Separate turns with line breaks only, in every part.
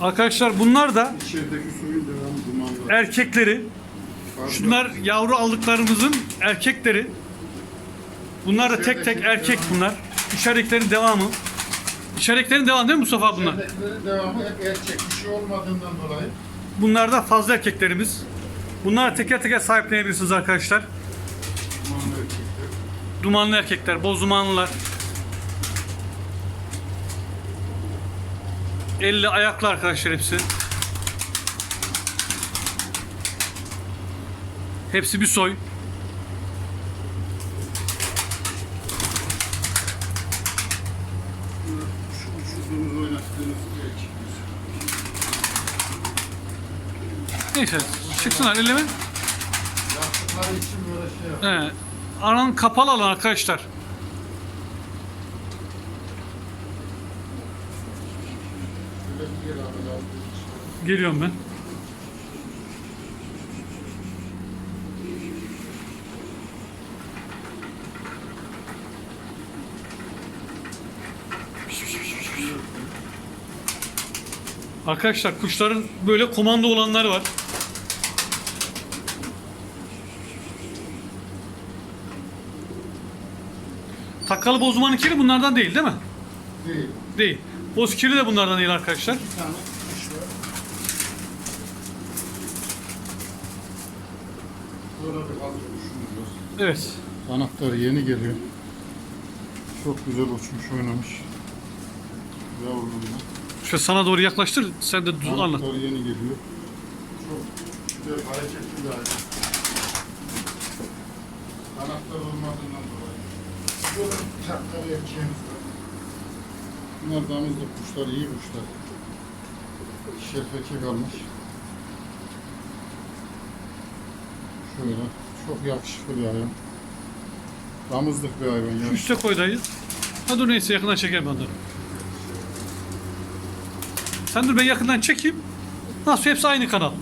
Arkadaşlar bunlar da
İçerideki suyun devamı dumanlı.
erkekleri.
Fazla.
Şunlar yavru aldıklarımızın erkekleri. Bunlar da tek tek erkek bunlar. İçeriklerin devamı. İçeriklerin devamı değil mi Mustafa bunlar?
İçeridekilerin devamı hep erkek. Bir şey olmadığından dolayı.
Bunlar da fazla erkeklerimiz. Bunlara teker teker sahiplenebilirsiniz arkadaşlar.
Dumanlı erkekler.
Dumanlı erkekler, boz dumanlılar. Elle ayaklı arkadaşlar hepsi. Hepsi bir soy. Neyse çıksınlar elleme.
Yaptıkları için böyle şey yap.
He. Aran kapalı alan arkadaşlar.
Şöyle bir yer abi lazım.
Geliyorum ben. Arkadaşlar kuşların böyle komando olanları var. Takkalı bozdumanın kiri bunlardan değil değil mi?
Değil.
Değil. Boz kiri de bunlardan değil arkadaşlar. Evet.
Kanatları yeni geliyor. Çok güzel uçmuş oynamış. Yavrumda.
Şöyle sana doğru yaklaştır. Sen de anlat.
Kanatları yeni geliyor. Çok güzel hareketli bir hayvan. Kanatlar olmadığından dolayı. Böyle erkeğimiz var. Bunlar damızlık kuşlar, iyi kuşlar. Şerif erkek almış. Şöyle çok yakışıklı bir hayvan. Damızlık bir hayvan ya.
Üste koy dayı. Ha dur neyse yakından çekerim ben dur. Sen dur ben yakından çekeyim. Nasıl hepsi aynı kanal.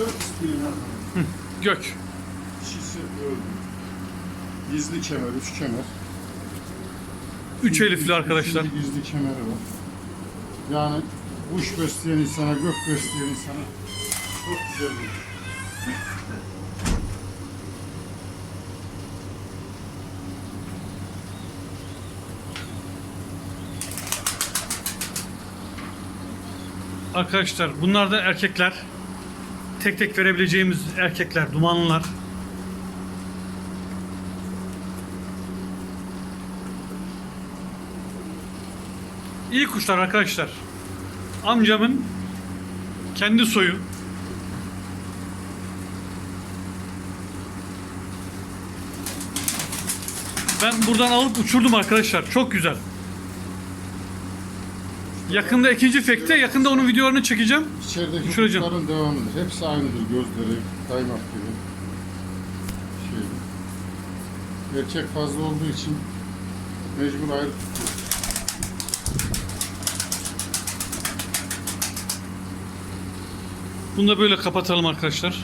Var.
Gök.
Dişisi öldü. Gizli kemer, üç kemer.
Üç elifli arkadaşlar.
Üçüncü Gizli kemeri var. Yani kuş besleyen insana, gök besleyen insana çok güzel bir
Arkadaşlar bunlar da erkekler. Tek tek verebileceğimiz erkekler, dumanlılar. İyi kuşlar arkadaşlar. Amcamın kendi soyu. Ben buradan alıp uçurdum arkadaşlar. Çok güzel. Yakında ikinci fekte, yakında onun videolarını çekeceğim.
İçerideki
Düşüreceğim.
kuşların devamıdır. Hepsi aynıdır gözleri, kaymak gibi. Şey. Erkek fazla olduğu için mecbur ayrı tutuyor.
Bunu da böyle kapatalım arkadaşlar.